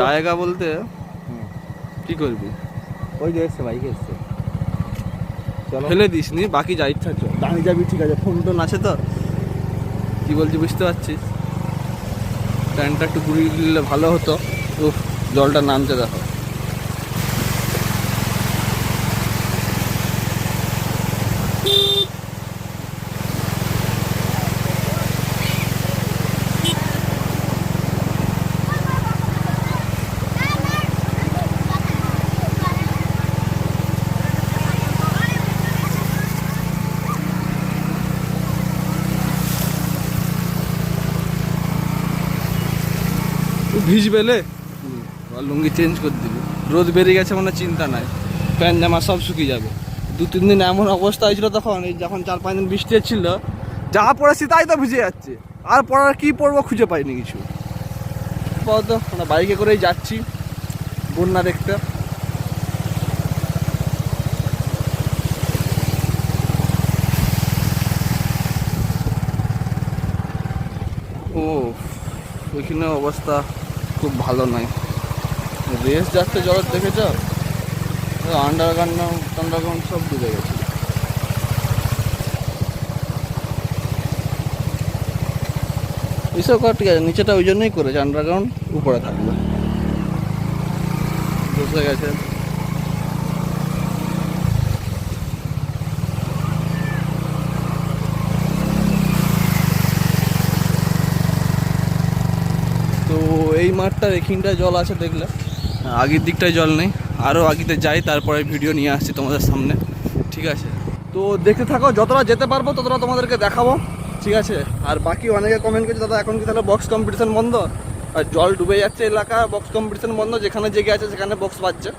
জায়গা বলতে কি করবি? ওই যে এসছে বাইক এসছে। চলো। ফেলে দিস নি বাকি যা ইচ্ছা চল। দাঁড়িয়ে যাবি ঠিক আছে। ফোন টোন আছে তো? কি বলছি বুঝতে পারছিস? ট্যানটা একটু ঘুরিয়ে দিলে ভালো হতো। উফ জলটা নামছে দেখো। তুই ভিজবে লুঙ্গি চেঞ্জ করে দিবি। রোদ বেরিয়ে গেছে মানে চিন্তা নাই। প্যান্ট জামা সব শুকিয়ে যাবে। দু তিন দিন এমন অবস্থা হয়েছিল তখন, এই যখন চার পাঁচ দিন বৃষ্টি ছিল যা পড়েছি তাই তো ভিজে যাচ্ছে। আর পড়ার কি পড়ব খুঁজে পাইনি কিছু। তো, আমরা বাইকে করেই যাচ্ছি, বন্যা দেখতে। ও, ওইখানে অবস্থা। খুব ভালো নয়। রেস যাচ্ছে জলের দেখেছ আন্ডারগ্রাউন্ড আন্ডারগ্রাউন্ড সব ডুবে গেছে। এইসব করা, ঠিক আছে, নিচেটা ওই জন্যই করেছে আন্ডারগ্রাউন্ড উপরে থাকবে। বসে গেছে তো এই মাঠটার এখানটায় জল আছে দেখলে। আগের দিকটায় জল নেই। আরও আগেতে যাই, তারপরে ভিডিও নিয়ে আসছি তোমাদের সামনে। ঠিক আছে? তো দেখতে থাকো, যতটা যেতে পারব ততটা তোমাদেরকে দেখাবো। ঠিক আছে? আর বাকি অনেকে কমেন্ট করছে, দাদা, এখন কি তাহলে বক্স কম্পিটিশন বন্ধ? আর জল ডুবে যাচ্ছে এলাকা বক্স কম্পিটিশন বন্ধ, যেখানে জেগে আছে সেখানে বক্স বাজছে।